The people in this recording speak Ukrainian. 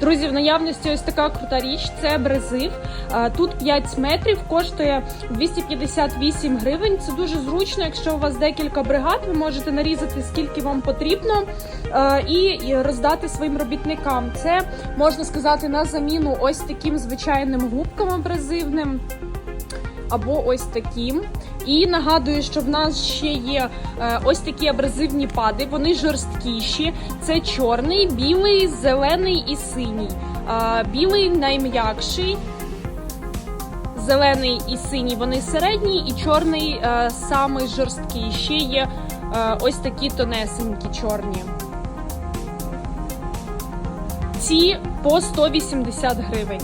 Друзі, в наявності ось така крута річ. Це абразив. Е, Тут 5 метрів, коштує 258 гривень. Це дуже зручно. Якщо у вас декілька бригад, ви можете нарізати скільки вам потрібно і роздати своїм робітникам. Це можна сказати на заміну ось таким звичайним губкам абразивним. Або ось таким. І нагадую, що в нас ще є е, ось такі абразивні пади. Вони жорсткіші. Це чорний, білий, зелений і синій. Е, білий найм'якший. Зелений і синій вони середні, і чорний е, самий жорсткий. Ще є е, ось такі тонесенькі чорні. Ці по 180 гривень.